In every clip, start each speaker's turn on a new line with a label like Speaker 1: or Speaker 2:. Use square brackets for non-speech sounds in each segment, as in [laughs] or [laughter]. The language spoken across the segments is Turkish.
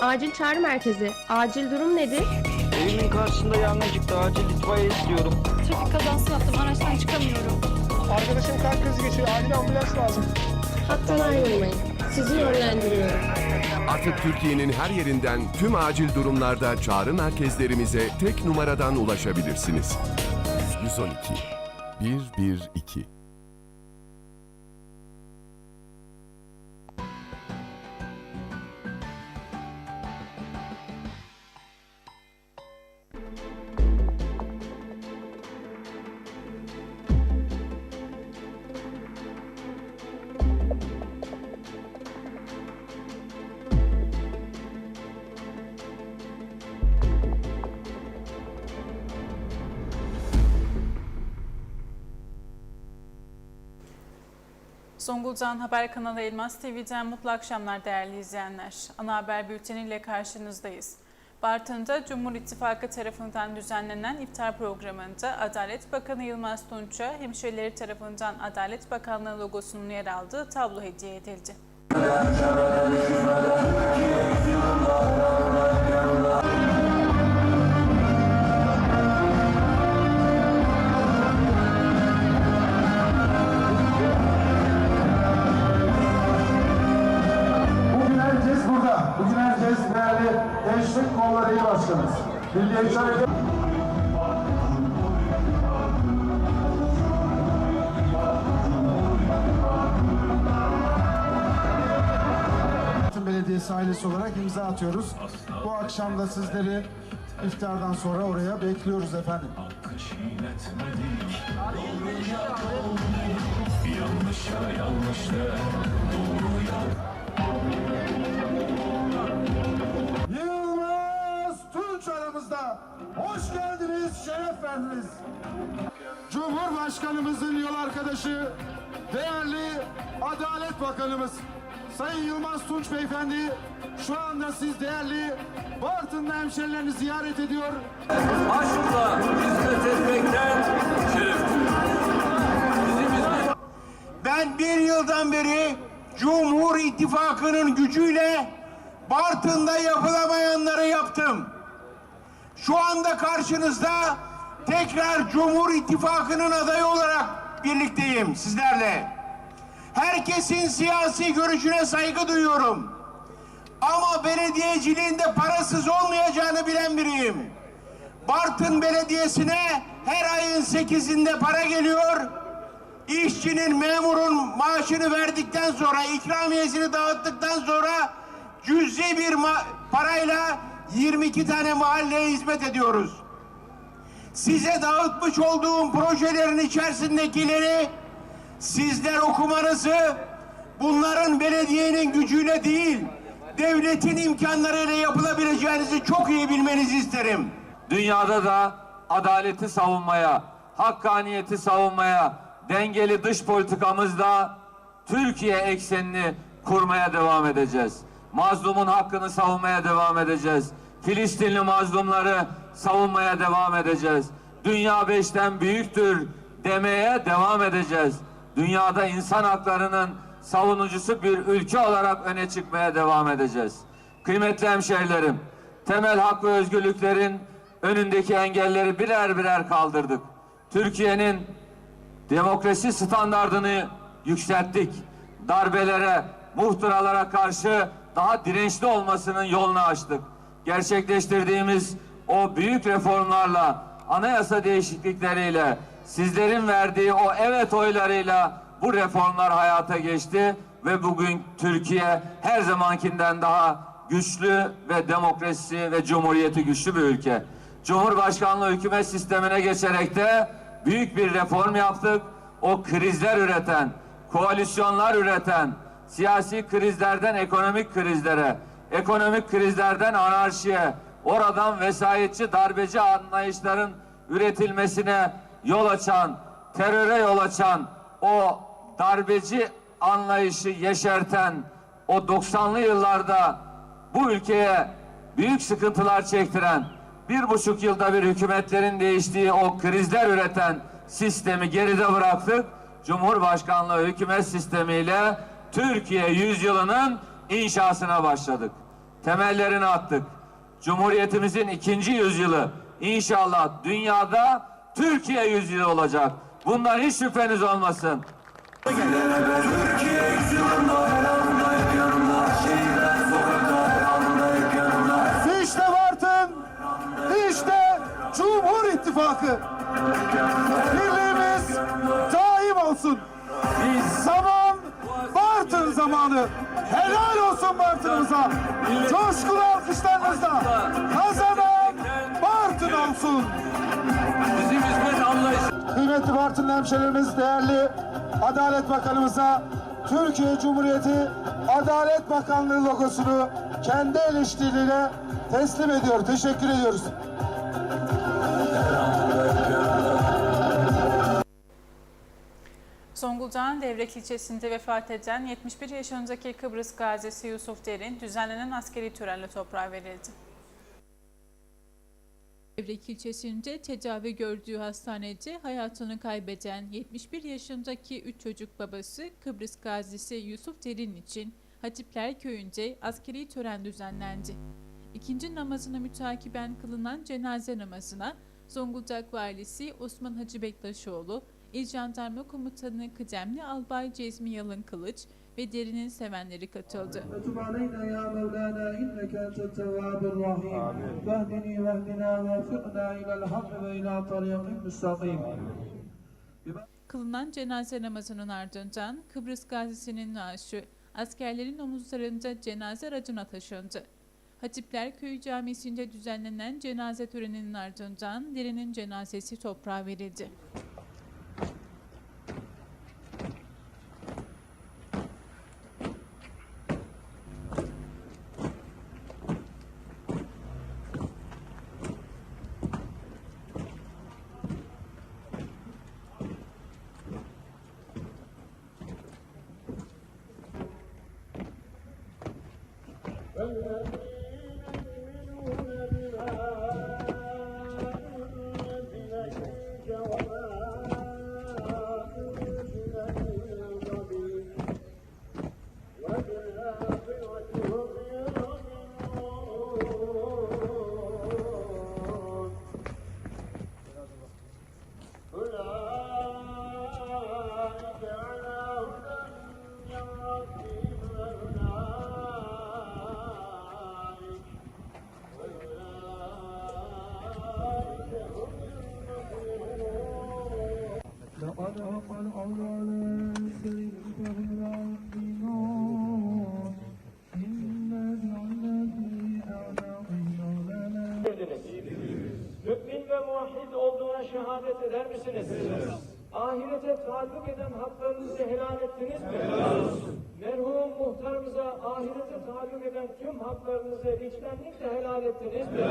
Speaker 1: Acil çağrı merkezi. Acil durum nedir?
Speaker 2: Evimin karşısında yangın çıktı. Acil itfaiye istiyorum.
Speaker 3: Trafik kazası yaptım. Araçtan çıkamıyorum.
Speaker 4: Arkadaşım kalp krizi geçiriyor. Acil ambulans lazım.
Speaker 1: Hattan ayrılmayın. Sizi yönlendiriyorum.
Speaker 5: Artık Türkiye'nin her yerinden tüm acil durumlarda çağrı merkezlerimize tek numaradan ulaşabilirsiniz. 112 112
Speaker 6: Zonguldak'ın haber kanalı Elmas TV'den mutlu akşamlar değerli izleyenler. Ana haber bülteniyle karşınızdayız. Bartın'da Cumhur İttifakı tarafından düzenlenen iftar programında Adalet Bakanı Yılmaz Tunç'a hemşireleri tarafından Adalet Bakanlığı logosunun yer aldığı tablo hediye edildi.
Speaker 7: Değerli Gençlik Kolları İl Başkanımız. Milliyetçi Hareket... Belediyesi ailesi olarak imza atıyoruz. Bu akşam da sizleri iftardan sonra oraya bekliyoruz efendim. Yılmaz aramızda. Hoş geldiniz, şeref verdiniz. Cumhurbaşkanımızın yol arkadaşı, değerli Adalet Bakanımız Sayın Yılmaz Tunç Beyefendi şu anda siz değerli Bartın'da hemşerilerini ziyaret ediyor.
Speaker 8: aşkla hizmet etmekten şeref
Speaker 9: Ben bir yıldan beri Cumhur İttifakı'nın gücüyle Bartın'da yapılamayanları yaptım. Şu anda karşınızda tekrar Cumhur İttifakı'nın adayı olarak birlikteyim sizlerle. Herkesin siyasi görüşüne saygı duyuyorum. Ama belediyeciliğin de parasız olmayacağını bilen biriyim. Bartın Belediyesi'ne her ayın sekizinde para geliyor. İşçinin, memurun maaşını verdikten sonra, ikramiyesini dağıttıktan sonra cüzi bir parayla 22 tane mahalleye hizmet ediyoruz. Size dağıtmış olduğum projelerin içerisindekileri sizler okumanızı bunların belediyenin gücüyle değil, devletin imkanlarıyla yapılabileceğinizi çok iyi bilmenizi isterim.
Speaker 8: Dünyada da adaleti savunmaya, hakkaniyeti savunmaya, dengeli dış politikamızda Türkiye eksenini kurmaya devam edeceğiz. Mazlumun hakkını savunmaya devam edeceğiz. Filistinli mazlumları savunmaya devam edeceğiz. Dünya beşten büyüktür demeye devam edeceğiz. Dünyada insan haklarının savunucusu bir ülke olarak öne çıkmaya devam edeceğiz. Kıymetli hemşehrilerim, temel hak ve özgürlüklerin önündeki engelleri birer birer kaldırdık. Türkiye'nin demokrasi standardını yükselttik. Darbelere, muhtıralara karşı daha dirençli olmasının yolunu açtık. Gerçekleştirdiğimiz o büyük reformlarla, anayasa değişiklikleriyle, sizlerin verdiği o evet oylarıyla bu reformlar hayata geçti ve bugün Türkiye her zamankinden daha güçlü ve demokrasi ve cumhuriyeti güçlü bir ülke. Cumhurbaşkanlığı hükümet sistemine geçerek de büyük bir reform yaptık. O krizler üreten, koalisyonlar üreten, siyasi krizlerden ekonomik krizlere, ekonomik krizlerden anarşiye, oradan vesayetçi darbeci anlayışların üretilmesine yol açan, teröre yol açan, o darbeci anlayışı yeşerten, o 90'lı yıllarda bu ülkeye büyük sıkıntılar çektiren, bir buçuk yılda bir hükümetlerin değiştiği o krizler üreten sistemi geride bıraktık. Cumhurbaşkanlığı hükümet sistemiyle Türkiye yüzyılının inşasına başladık. temellerini attık. Cumhuriyetimizin ikinci yüzyılı inşallah dünyada Türkiye yüzyılı olacak. Bundan hiç şüpheniz olmasın.
Speaker 7: İşte Bartın, işte Cumhur İttifakı. Birliğimiz daim olsun. Zaman Bartın zamanı. Helal olsun Bartın'ımıza. Coşkulu alkışlarınızla kazanan Bartın olsun.
Speaker 8: Bizim hizmet anlayışı
Speaker 7: Kıymetli Bartın hemşehrilerimiz, değerli Adalet Bakanımıza Türkiye Cumhuriyeti Adalet Bakanlığı logosunu kendi el işçiliğiyle teslim ediyor. Teşekkür ediyoruz.
Speaker 6: Zonguldak'ın Devrek ilçesinde vefat eden 71 yaşındaki Kıbrıs gazisi Yusuf Derin düzenlenen askeri törenle toprağa verildi. Devrek ilçesinde tedavi gördüğü hastanede hayatını kaybeden 71 yaşındaki 3 çocuk babası Kıbrıs gazisi Yusuf Derin için Hatipler Köyü'nde askeri tören düzenlendi. İkinci namazına mütakiben kılınan cenaze namazına Zonguldak Valisi Osman Hacı Bektaşoğlu, İl Jandarma Komutanı Kıdemli Albay Cezmi Yalın Kılıç ve derinin sevenleri katıldı. Kılınan cenaze namazının ardından Kıbrıs gazisinin naaşı askerlerin omuzlarında cenaze aracına taşındı. Hatipler Köyü Camisi'nde düzenlenen cenaze töreninin ardından derinin cenazesi toprağa verildi.
Speaker 10: Eden haklarınızı helal ettiniz mi? Merhum muhtarımıza ahirete taalluk eden tüm haklarınızı içtenlikle helal ettiniz mi?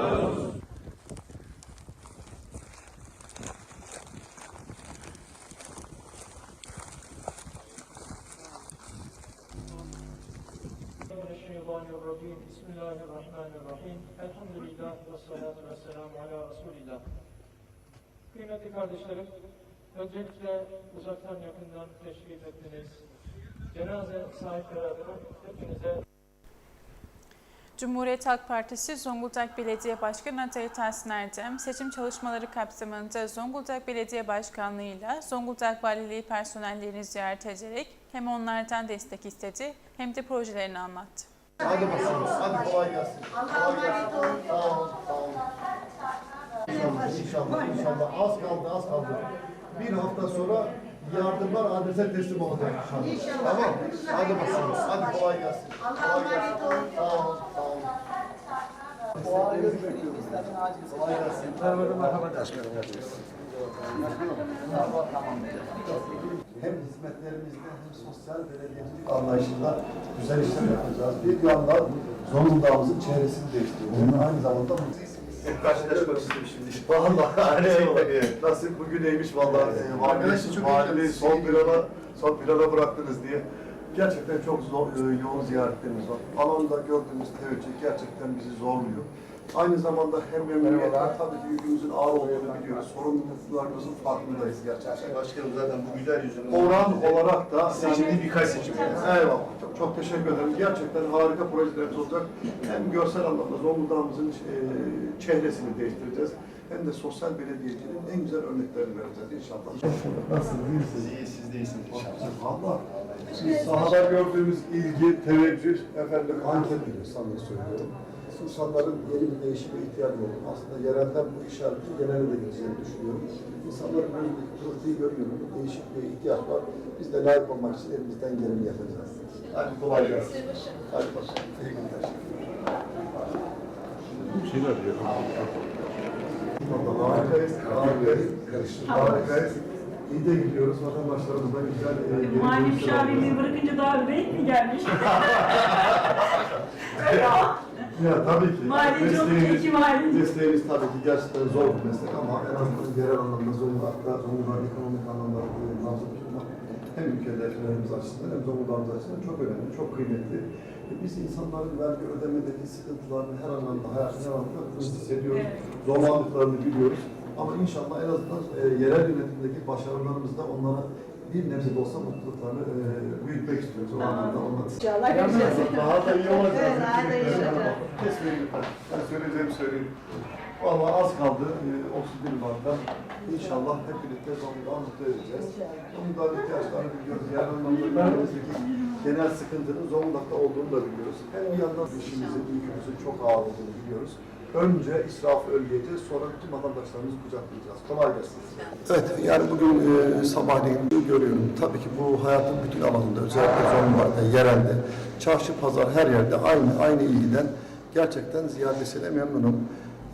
Speaker 10: Mineşşeytanirracim. Bismillahirrahmanirrahim. Elhamdülillah ve salatu ve selamu ala Resulillah. Kıymetli kardeşlerim, öncelikle uzaktan yakından teşrif ettiniz. Cenaze sahipleri adına hepinize
Speaker 6: Cumhuriyet Halk Partisi Zonguldak Belediye Başkanı adayı Tahsin Erdem, seçim çalışmaları kapsamında Zonguldak Belediye Başkanlığı'yla Zonguldak Valiliği personellerini ziyaret ederek hem onlardan destek istedi hem de projelerini anlattı.
Speaker 7: Hadi bakalım. Hadi kolay gelsin. Kolay gelsin. Sağ olun. Sağ olun. İnşallah, inşallah, inşallah. Az kaldı, az kaldı. Bir hafta sonra yardımlar adrese teslim olacak inşallah. Tamam. Hadi bakalım. Hadi kolay gelsin. Kolay gelsin. Sağ olun. Sağ olun. Kolay gelsin. Hem hizmetlerimizde hem sosyal belediyecilik anlayışında güzel işler yapacağız. Bir yandan Zonguldak'ımızın çevresini değiştiriyoruz. Aynı zamanda karşılaşmak istemişim. Vallahi [laughs] hani nasip bugüneymiş vallahi. Arkadaşlar çok mahalleyi son bir ara son bir ara bıraktınız diye. Gerçekten çok zor, e, yoğun ziyaretlerimiz var. Alanda gördüğümüz teveccüh gerçekten bizi zorluyor. Aynı zamanda hem memnuniyetle tabii ki yükümüzün ağır olduğunu biliyoruz. Sorumluluklarımızın farkındayız gerçekten.
Speaker 11: Başkanım zaten bu güler yüzünü...
Speaker 7: Oran olarak da
Speaker 11: Seçimli birkaç seçim.
Speaker 7: Eyvallah. Çok Çok teşekkür ederim. Gerçekten harika projelerimiz olacak. Hem görsel anlamda Zonguldak'ımızın e, çehresini değiştireceğiz. Hem de sosyal belediyeciliğin en güzel örneklerini vereceğiz inşallah. Nasılsınız? İyi misiniz? İyi, siz de iyisiniz biz sahada gördüğümüz ilgi, teveccüh, efendim anket samimi söylüyorum. İnsanların yeni bir değişime ihtiyacı oldu. Aslında yerelden bu işaretin genelde de gideceğini düşünüyorum. İnsanların gözündeki pırıltıyı görüyorum. Değişik bir ihtiyaç var. Biz de layık olmak için elimizden geleni yapacağız. Hadi kolay gelsin. Hadi bakalım. İyi günler. Bir şeyler diyor. Harikayız. Harikayız. Harikayız. İyi de gidiyoruz. Vatandaşlarımızdan güzel e,
Speaker 3: Mali müşavirliği bırakınca daha büyük mi gelmiş? [laughs] [laughs] [laughs]
Speaker 7: Ya tabii ki. Mesleğimiz-
Speaker 3: iki malici.
Speaker 7: Mesleğimiz tabii ki gerçekten zor bir meslek ama en azından yerel anlamda Zonguldak'ta, Zonguldak ekonomik anlamda nabzı tutmak hem ülkelerimiz açısından hem Zonguldak'ımız açısından çok önemli, çok kıymetli. E, Biz insanların vergi ödemedeki sıkıntılarını her anlamda, hayatın her anlamda hissediyoruz. Zorlandıklarını biliyoruz. Ama inşallah en azından e, yerel yönetimdeki başarılarımızda onlara bir nebze de olsa mutluluklarını e, büyütmek istiyoruz. O anlamda onları.
Speaker 3: İnşallah
Speaker 7: Daha da iyi olacak. Evet, daha da iyi olacak. Kesmeyin lütfen. Ben söyleyeceğimi söyleyeyim. Vallahi az kaldı. Ee, 31 Mart'ta. İnşallah hep birlikte Zonguldak'ı mutlu edeceğiz. Zonguldak'ın ihtiyaçlarını biliyoruz. Anlamda ülkemizdeki genel sıkıntının Zonguldak'ta olduğunu da biliyoruz. Hem bir yandan işimizin, yükümüzün çok ağır olduğunu biliyoruz. Önce israfı önleyeceğiz, sonra bütün vatandaşlarımızı kucaklayacağız. Kolay gelsin. Evet, yani bugün e, sabahleyin görüyorum. Tabii ki bu hayatın bütün alanında, özellikle Zonguldak'ta, yerelde, çarşı, pazar her yerde aynı aynı ilgiden gerçekten ziyadesiyle memnunum.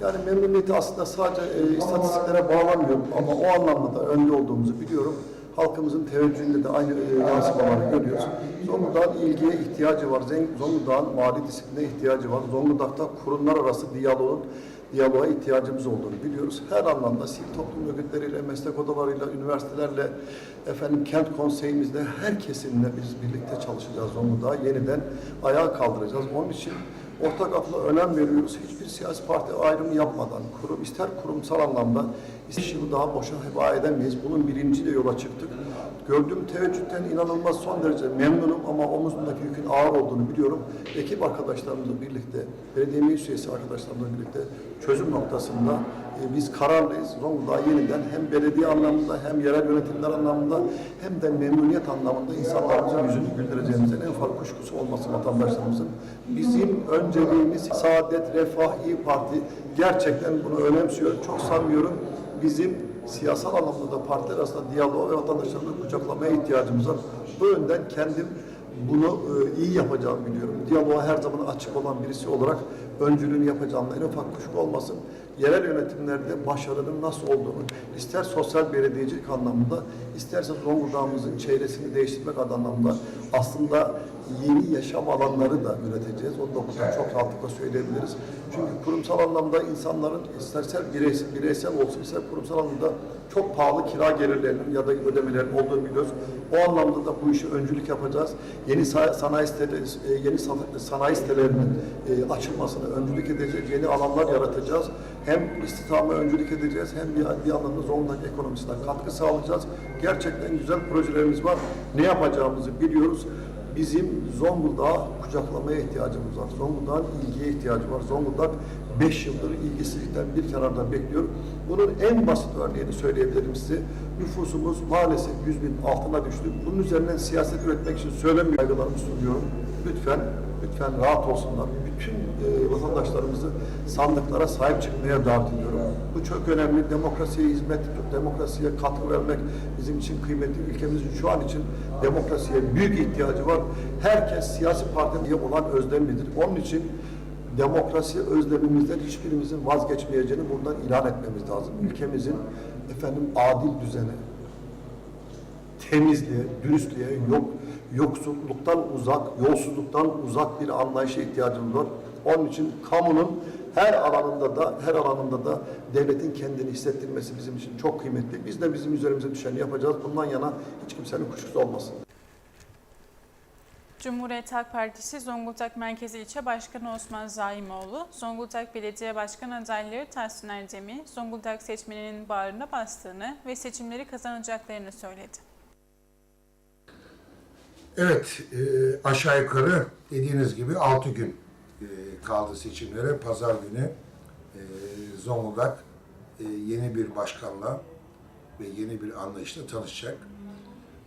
Speaker 7: Yani memnuniyeti aslında sadece e, istatistiklere bağlamıyorum ama o anlamda da önde olduğumuzu biliyorum. Halkımızın teveccühünde de aynı e, yansımaları görüyoruz. Zonguldak'ın ilgiye ihtiyacı var. Zonguldak'ın mali disipline ihtiyacı var. Zonguldak'ta kurumlar arası diyaloğun diyaloğa ihtiyacımız olduğunu biliyoruz. Her anlamda sivil toplum örgütleriyle, meslek odalarıyla, üniversitelerle, efendim kent konseyimizle her kesimle biz birlikte çalışacağız Zonguldak'ı yeniden ayağa kaldıracağız. Onun için ortak akla önem veriyoruz. Hiçbir siyasi parti ayrımı yapmadan, kurum ister kurumsal anlamda ister yılı daha boşa heba edemeyiz. Bunun bilinciyle yola çıktık. Gördüğüm teveccühten inanılmaz son derece memnunum ama omuzumdaki yükün ağır olduğunu biliyorum. Ekip arkadaşlarımızla birlikte, belediye meclis üyesi arkadaşlarımızla birlikte çözüm noktasında e, biz kararlıyız. Zonguldak'ı yeniden hem belediye anlamında hem yerel yönetimler anlamında hem de memnuniyet anlamında insanlarımızın yüzünü güldüreceğimizden en ufak kuşkusu olması vatandaşlarımızın. Bizim önceliğimiz Saadet, Refah, İyi Parti gerçekten bunu önemsiyor. Çok sanmıyorum. Bizim siyasal anlamda da partiler arasında diyaloğa ve vatandaşlarımızı kucaklamaya ihtiyacımız var. Bu yönden kendim bunu e, iyi yapacağımı biliyorum. Diyaloğa her zaman açık olan birisi olarak öncülüğünü yapacağımda en ufak kuşku olmasın. Yerel yönetimlerde başarının nasıl olduğunu, ister sosyal belediyecilik anlamında, isterse Zonguldak'ımızın çevresini değiştirmek anlamında aslında yeni yaşam alanları da üreteceğiz. Onu da burada çok rahatlıkla söyleyebiliriz. Çünkü kurumsal anlamda insanların isterse bireysel, bireysel olsun, ister kurumsal anlamda çok pahalı kira gelirlerinin ya da ödemelerinin olduğunu biliyoruz. O anlamda da bu işi öncülük yapacağız. Yeni sa- sanayi siteleri, e, yeni sa- sanayi sitelerinin e, açılmasına öncülük edeceğiz. Yeni alanlar yaratacağız. Hem istihdama öncülük edeceğiz hem bir, bir anlamda Zonguldak ekonomisine katkı sağlayacağız. Gerçekten güzel projelerimiz var. Ne yapacağımızı biliyoruz. Bizim Zonguldak'ı kucaklamaya ihtiyacımız var. Zonguldak'ın ilgiye ihtiyacı var. Zonguldak 5 yıldır ilgisizlikten bir kenarda bekliyor. Bunun en basit örneğini söyleyebilirim size. Nüfusumuz maalesef 100 bin altına düştü. Bunun üzerinden siyaset üretmek için söylemiyorum. Kaygılarımı sunuyorum. Lütfen, lütfen rahat olsunlar. Bütün e, vatandaşlarımızı sandıklara sahip çıkmaya davet ediyorum. Bu çok önemli. Demokrasiye hizmet, demokrasiye katkı vermek bizim için kıymetli. Ülkemizin şu an için demokrasiye büyük ihtiyacı var. Herkes siyasi partiye olan özlemlidir. Onun için demokrasi özlemimizden hiçbirimizin vazgeçmeyeceğini buradan ilan etmemiz lazım. Ülkemizin efendim adil düzene, temizliğe, dürüstlüğe, yok, yoksulluktan uzak, yolsuzluktan uzak bir anlayışa ihtiyacımız var. Onun için kamunun her alanında da her alanında da devletin kendini hissettirmesi bizim için çok kıymetli. Biz de bizim üzerimize düşeni yapacağız. Bundan yana hiç kimsenin kuşkusu olmasın.
Speaker 6: Cumhuriyet Halk Partisi Zonguldak Merkezi İlçe Başkanı Osman Zaimoğlu, Zonguldak Belediye Başkan adayları Tahsin Erdem'i Zonguldak seçmeninin bağrına bastığını ve seçimleri kazanacaklarını söyledi.
Speaker 12: Evet, e, aşağı yukarı dediğiniz gibi 6 gün kaldı seçimlere. Pazar günü e, Zonguldak e, yeni bir başkanla ve yeni bir anlayışla tanışacak.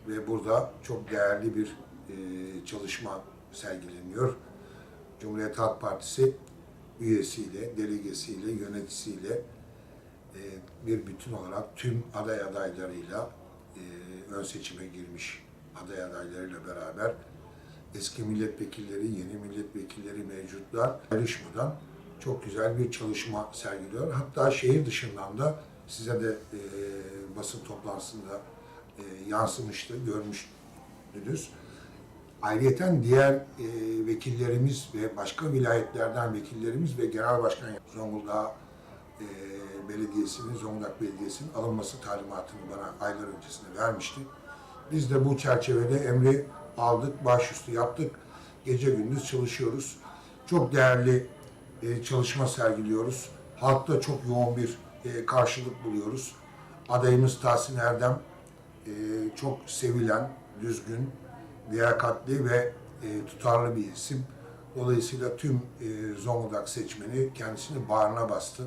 Speaker 12: Ve burada çok değerli bir e, çalışma sergileniyor. Cumhuriyet Halk Partisi üyesiyle, delegesiyle, yöneticisiyle e, bir bütün olarak tüm aday adaylarıyla e, ön seçime girmiş aday adaylarıyla beraber eski milletvekilleri, yeni milletvekilleri mevcutlar ayrışmadan çok güzel bir çalışma sergiliyor. Hatta şehir dışından da size de e, basın toplantısında e, yansımıştı, görmüştünüz. Ayrıyeten diğer e, vekillerimiz ve başka vilayetlerden vekillerimiz ve genel başkan Zonguldak e, Belediyesi'nin, Zonguldak Belediyesi'nin alınması talimatını bana aylar öncesinde vermişti. Biz de bu çerçevede emri aldık, başüstü yaptık. Gece gündüz çalışıyoruz. Çok değerli e, çalışma sergiliyoruz. Halkta çok yoğun bir e, karşılık buluyoruz. Adayımız Tahsin Erdem e, çok sevilen, düzgün, liyakatli ve e, tutarlı bir isim. Dolayısıyla tüm e, Zonguldak seçmeni kendisini bağrına bastı.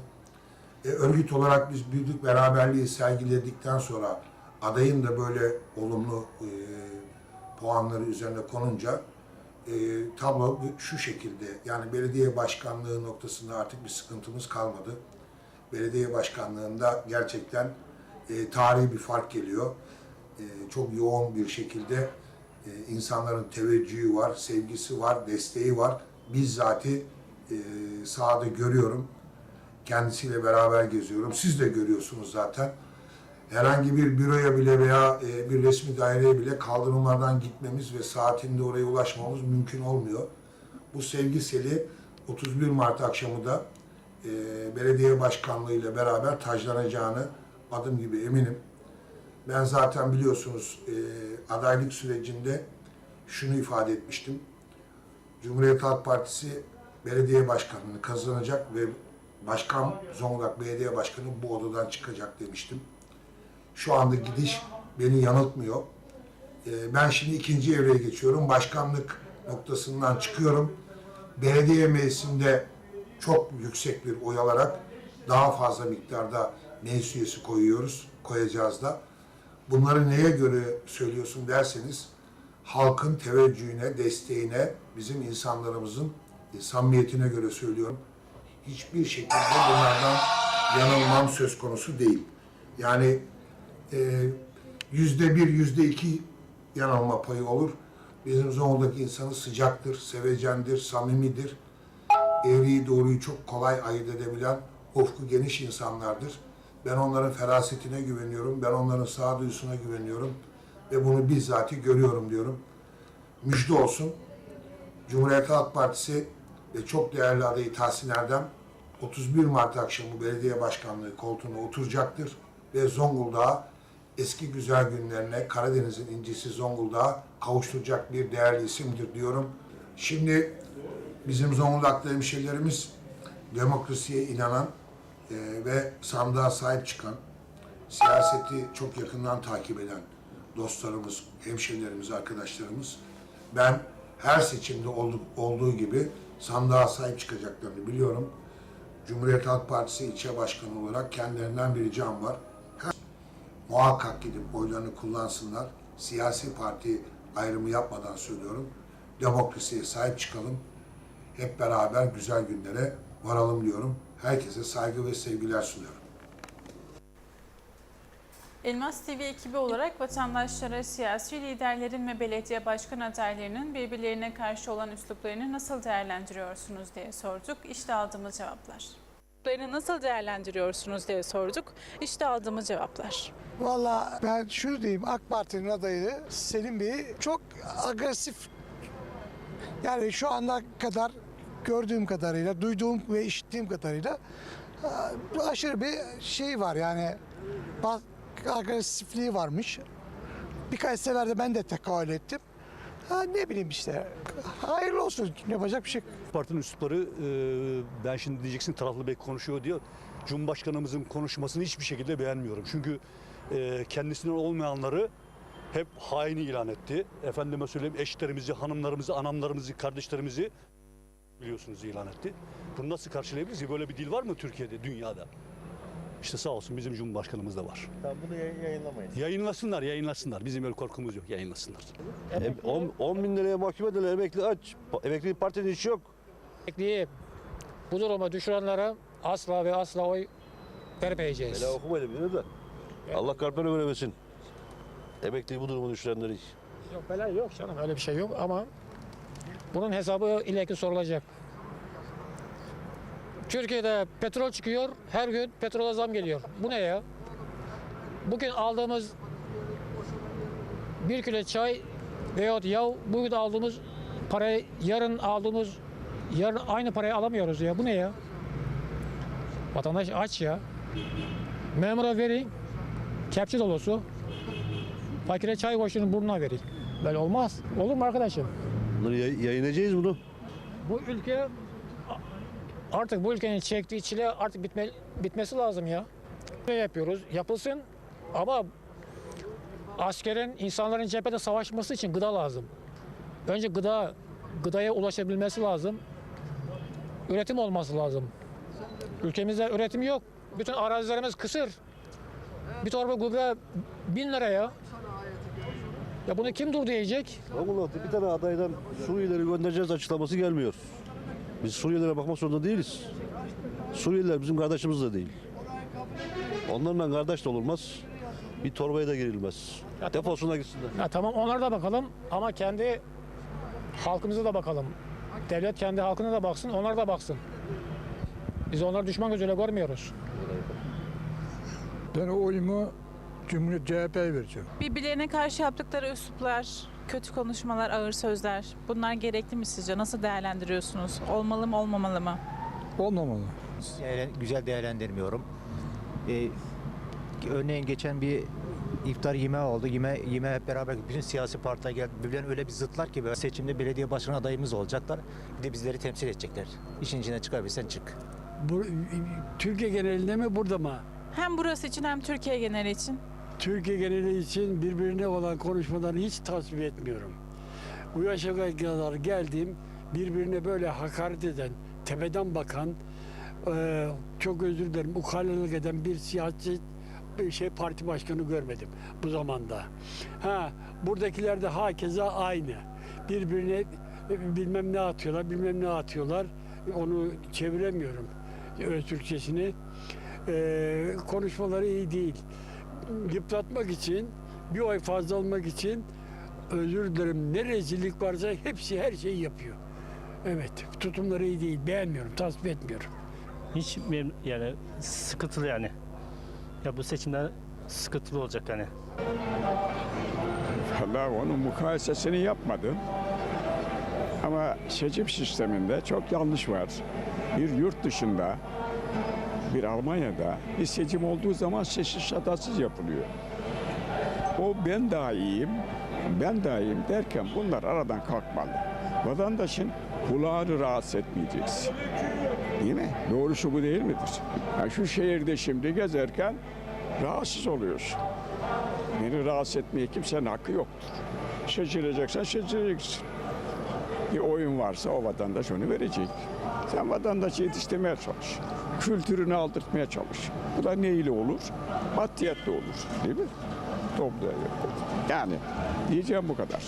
Speaker 12: E, örgüt olarak biz büyüdük beraberliği sergiledikten sonra adayın da böyle olumlu e, puanları üzerine konunca e, tablo şu şekilde. Yani belediye başkanlığı noktasında artık bir sıkıntımız kalmadı. Belediye başkanlığında gerçekten e, tarihi bir fark geliyor. E, çok yoğun bir şekilde e, insanların teveccühü var, sevgisi var, desteği var. Bizzati e, sahada görüyorum. Kendisiyle beraber geziyorum. Siz de görüyorsunuz zaten. Herhangi bir büroya bile veya e, bir resmi daireye bile kaldırımlardan gitmemiz ve saatinde oraya ulaşmamız mümkün olmuyor. Bu sevgi seli 31 Mart akşamı da e, belediye başkanlığı ile beraber taclanacağını adım gibi eminim. Ben zaten biliyorsunuz e, adaylık sürecinde şunu ifade etmiştim. Cumhuriyet Halk Partisi belediye başkanlığını kazanacak ve başkan Zonguldak Belediye Başkanı bu odadan çıkacak demiştim. Şu anda gidiş beni yanıltmıyor. E, ben şimdi ikinci evreye geçiyorum. Başkanlık noktasından çıkıyorum. Belediye meclisinde çok yüksek bir oy alarak daha fazla miktarda meclis üyesi koyuyoruz, koyacağız da. Bunları neye göre söylüyorsun derseniz, halkın teveccühüne, desteğine, bizim insanlarımızın e, samimiyetine göre söylüyorum. Hiçbir şekilde bunlardan yanılmam söz konusu değil. Yani yüzde bir, yüzde iki yanılma payı olur. Bizim Zonguldak insanı sıcaktır, sevecendir, samimidir. Eğriyi doğruyu çok kolay ayırt edebilen ufku geniş insanlardır. Ben onların ferasetine güveniyorum, ben onların sağduyusuna güveniyorum ve bunu bizzati görüyorum diyorum. Müjde olsun. Cumhuriyet Halk Partisi ve çok değerli adayı Tahsin Erdem 31 Mart akşamı belediye başkanlığı koltuğuna oturacaktır ve Zonguldak'a eski güzel günlerine Karadeniz'in incisi Zonguldak'a kavuşturacak bir değerli isimdir diyorum. Şimdi bizim Zonguldak'ta hemşehrilerimiz demokrasiye inanan e, ve sandığa sahip çıkan, siyaseti çok yakından takip eden dostlarımız, hemşehrilerimiz, arkadaşlarımız ben her seçimde olduğu, olduğu gibi sandığa sahip çıkacaklarını biliyorum. Cumhuriyet Halk Partisi ilçe başkanı olarak kendilerinden bir ricam var. Muhakkak gidip oylarını kullansınlar. Siyasi parti ayrımı yapmadan söylüyorum. Demokrasiye sahip çıkalım. Hep beraber güzel günlere varalım diyorum. Herkese saygı ve sevgiler sunuyorum.
Speaker 6: Elmas TV ekibi olarak vatandaşlara siyasi liderlerin ve belediye başkan adaylarının birbirlerine karşı olan üsluplarını nasıl değerlendiriyorsunuz diye sorduk. İşte aldığımız cevaplar. Üsluplarını nasıl değerlendiriyorsunuz diye sorduk. İşte aldığımız cevaplar.
Speaker 4: Valla ben şunu diyeyim AK Parti'nin adayı Selim Bey çok agresif. Yani şu ana kadar gördüğüm kadarıyla, duyduğum ve işittiğim kadarıyla e, aşırı bir şey var yani agresifliği varmış. Birkaç sefer de ben de tekabül ettim. Ha, ne bileyim işte. Hayırlı olsun. Yapacak bir şey.
Speaker 11: Partinin üslupları e, ben şimdi diyeceksin taraflı bek konuşuyor diyor. Cumhurbaşkanımızın konuşmasını hiçbir şekilde beğenmiyorum. Çünkü e, kendisinden olmayanları hep haini ilan etti. Efendime söyleyeyim eşlerimizi, hanımlarımızı, anamlarımızı, kardeşlerimizi biliyorsunuz ilan etti. Bunu nasıl karşılayabiliriz? Böyle bir dil var mı Türkiye'de, dünyada? İşte sağ olsun bizim Cumhurbaşkanımız da var.
Speaker 13: Tamam bunu yayınlamayız.
Speaker 11: Yayınlasınlar, yayınlasınlar. Bizim öyle korkumuz yok, yayınlasınlar.
Speaker 13: 10, bin liraya mahkum edilen emekli aç. Emekli partinin işi yok.
Speaker 14: Emekliyi bu duruma düşürenlere asla ve asla oy vermeyeceğiz.
Speaker 13: Bela okumayalım yine de. Allah kalplerine veremesin. Emekliyi bu duruma düşürenleri.
Speaker 14: Yok bela yok canım öyle bir şey yok ama bunun hesabı ileriki sorulacak. Türkiye'de petrol çıkıyor, her gün petrola zam geliyor. Bu ne ya? Bugün aldığımız bir kilo çay veyahut yağ, bugün aldığımız parayı yarın aldığımız yarın aynı parayı alamıyoruz ya. Bu ne ya? Vatandaş aç ya. Memura verin, kepçe dolusu. Fakire çay koşunu burnuna verin. Böyle olmaz. Olur mu arkadaşım?
Speaker 13: Bunları yay- yayınlayacağız bunu.
Speaker 14: Bu ülke artık bu ülkenin çektiği çile artık bitme, bitmesi lazım ya. Ne yapıyoruz? Yapılsın ama askerin insanların cephede savaşması için gıda lazım. Önce gıda gıdaya ulaşabilmesi lazım. Üretim olması lazım. Ülkemizde üretim yok. Bütün arazilerimiz kısır. Bir torba gübre bin lira ya. Ya bunu kim dur diyecek?
Speaker 13: Zonguldak bir tane adaydan Suriyelileri göndereceğiz açıklaması gelmiyor. Biz Suriyelilere bakmak zorunda değiliz. Suriyeliler bizim kardeşimiz de değil. Onlarla kardeş de olmaz. Bir torbaya da girilmez. Defolsunlar gitsinler.
Speaker 14: Ya tamam onlara da bakalım ama kendi halkımıza da bakalım. Devlet kendi halkına da baksın, onlar da baksın. Biz onları düşman gözüyle görmüyoruz.
Speaker 15: Ben oyumu Cumhuriyet CHP'ye vereceğim.
Speaker 6: Birbirlerine karşı yaptıkları üsluplar, kötü konuşmalar, ağır sözler bunlar gerekli mi sizce? Nasıl değerlendiriyorsunuz? Olmalı mı olmamalı mı?
Speaker 15: Olmamalı.
Speaker 16: güzel değerlendirmiyorum. Ee, örneğin geçen bir iftar yemeği oldu. Yeme, yemeğe hep beraber bütün siyasi partiler geldi. Birbirlerine öyle bir zıtlar ki böyle seçimde belediye başkanı adayımız olacaklar. Bir de bizleri temsil edecekler. İşin içine çıkabilsen çık.
Speaker 14: Bu, Türkiye genelinde mi burada mı?
Speaker 6: Hem burası için hem Türkiye geneli için.
Speaker 14: Türkiye geneli için birbirine olan konuşmaları hiç tasvip etmiyorum. Bu yaşa kadar geldim birbirine böyle hakaret eden, tepeden bakan, eee, çok özür dilerim ukalalık eden bir siyasi bir şey parti başkanı görmedim bu zamanda. Ha buradakiler de hakeza aynı. Birbirine e, bilmem ne atıyorlar, bilmem ne atıyorlar. Onu çeviremiyorum öz Türkçesini. Eee, konuşmaları iyi değil yıpratmak için, bir oy fazla almak için özür dilerim ne rezillik varsa hepsi her şeyi yapıyor. Evet, tutumları iyi değil, beğenmiyorum, tasvip etmiyorum.
Speaker 17: Hiç benim yani sıkıntılı yani. Ya bu seçimler sıkıntılı olacak yani.
Speaker 18: Vallahi onun mukayesesini yapmadım. Ama seçim sisteminde çok yanlış var. Bir yurt dışında, bir Almanya'da bir seçim olduğu zaman sessiz şadasız yapılıyor. O ben daha iyiyim, ben daha iyiyim derken bunlar aradan kalkmalı. Vatandaşın kulağını rahatsız etmeyeceksin. Değil mi? Doğrusu bu değil midir? Ha şu şehirde şimdi gezerken rahatsız oluyorsun. Beni rahatsız etmeye kimsenin hakkı yoktur. Seçileceksen seçileceksin. Bir oyun varsa o vatandaş onu verecek. Sen vatandaşı yetiştirmeye çalış. Kültürünü aldırtmaya çalış. Bu da ne ile olur? Maddiyatla olur. Değil mi? Toplu Yani diyeceğim bu kadar.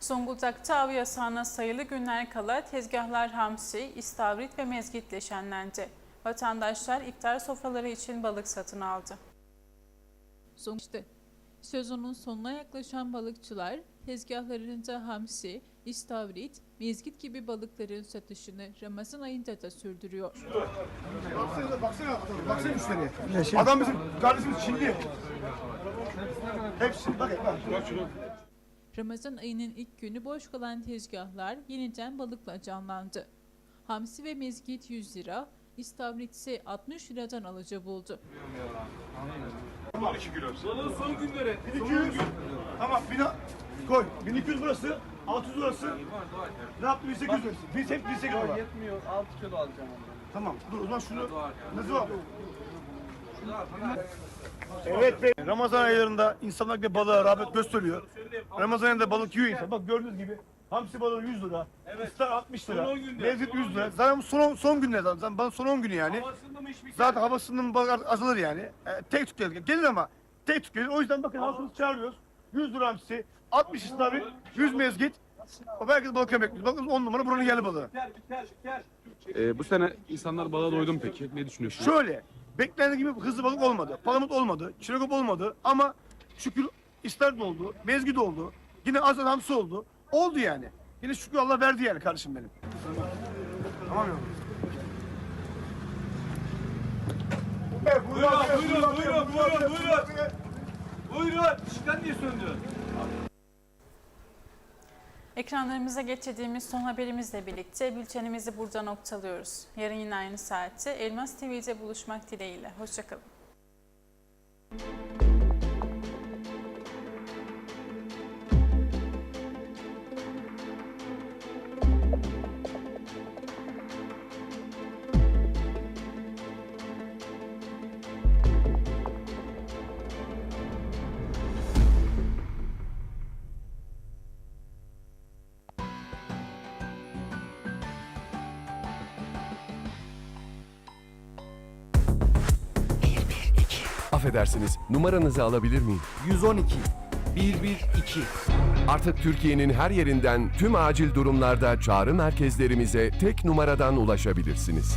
Speaker 6: Zonguldak'ta av yasağına sayılı günler kala tezgahlar hamsi, istavrit ve mezgitle şenlendi. Vatandaşlar iftar sofraları için balık satın aldı. Zonguldak'ta sezonun sonuna yaklaşan balıkçılar tezgahlarında hamsi, istavrit, mezgit gibi balıkların satışını Ramazan ayında da sürdürüyor.
Speaker 18: Baksana, baksana, baksana müşteriye. Adam bizim kardeşimiz Çinli. Hepsi, bak, bak.
Speaker 6: Ramazan ayının ilk günü boş kalan tezgahlar yeniden balıkla canlandı. Hamsi ve mezgit 100 lira, istavrit ise 60 liradan alıcı buldu.
Speaker 18: Tamam 2 kilo. Son günleri. 1200. Tamam, bina koy. 1200 burası, 600 burası. Ne yaptı 1800 burası? Biz hep 1800 var.
Speaker 19: Yetmiyor 6 kilo alacağım.
Speaker 18: Tamam, dur o zaman şunu. Nasıl var?
Speaker 19: Evet bey. Ramazan aylarında insanlar bir balığa rağbet gösteriyor. Ramazan ayında balık yiyor insan. Bak gördüğünüz gibi hamsi balığı 100 lira. Evet. 60 lira. Mevcut 100 lira. Zaten son, son günler zaten. Zaten balık son 10 günü yani. Zaten havasının balık azalır yani. E, tek tük gelir. Gelir ama tek tük gelir. O yüzden bakın halkımızı çağırıyoruz. 100 lira hamsi, 60 istavrit, 100 mezgit. O herkes balık yemek bekliyor. Bakın 10 numara buranın yerli balığı.
Speaker 15: Ee, bu sene insanlar balığa doydu mu peki? Ne düşünüyorsunuz?
Speaker 19: Şöyle, beklendiği gibi hızlı balık olmadı. Palamut olmadı, çinekop olmadı ama şükür ister oldu, mezgit oldu. Yine azal hamsi oldu. Oldu yani. Yine şükür Allah verdi yani kardeşim benim. Tamam ya.
Speaker 10: Buyurun, buyurun, buyurun, buyurun, buyurun. Buyurun, ışıklar niye söndü?
Speaker 6: Ekranlarımıza geçirdiğimiz son haberimizle birlikte bültenimizi burada noktalıyoruz. Yarın yine aynı saatte Elmas TV'de buluşmak dileğiyle. Hoşçakalın.
Speaker 5: Affedersiniz, numaranızı alabilir miyim?
Speaker 2: 112 112
Speaker 5: Artık Türkiye'nin her yerinden tüm acil durumlarda çağrı merkezlerimize tek numaradan ulaşabilirsiniz.